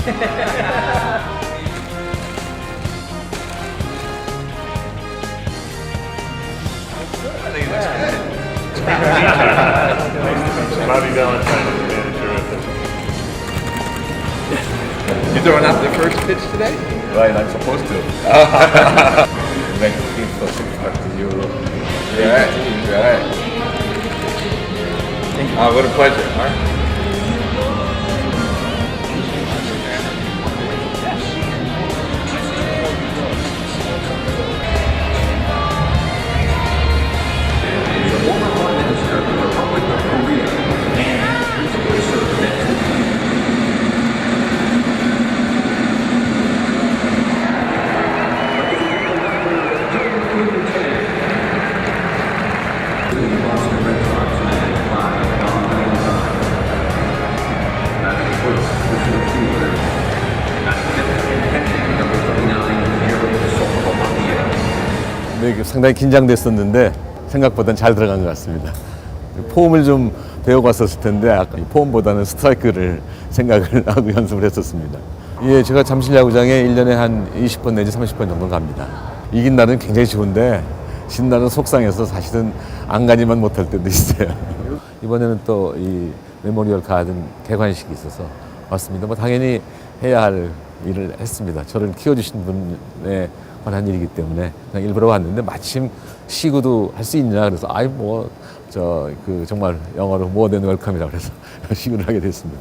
Bobby Valentine is the manager of the You throwing out the first pitch today? Right, I'm supposed to. Make the team for 600 euro. Right, right. Uh, what a pleasure. All 상당히 긴장됐었는데 생각보다는 잘 들어간 것 같습니다. 폼을 좀 배워갔었을 텐데 폼보다는 스트라이크를 생각을 하고 연습을 했었습니다. 예, 제가 잠실 야구장에 1년에 한 20번 내지 30번 정도 갑니다. 이긴 날은 굉장히 좋은데 진 날은 속상해서 사실은 안 가지만 못할 때도 있어요. 이번에는 또 이 메모리얼 가든 개관식이 있어서 왔습니다. 뭐 당연히 해야 할 일을 했습니다. 저를 키워주신 분에 관한 일이기 때문에 그냥 일부러 왔는데 마침 시구도 할 수 있냐 그래서 아이 뭐 저 그 정말 영어로 모어 된 웰컴이라고 그래서 시구를 하게 됐습니다.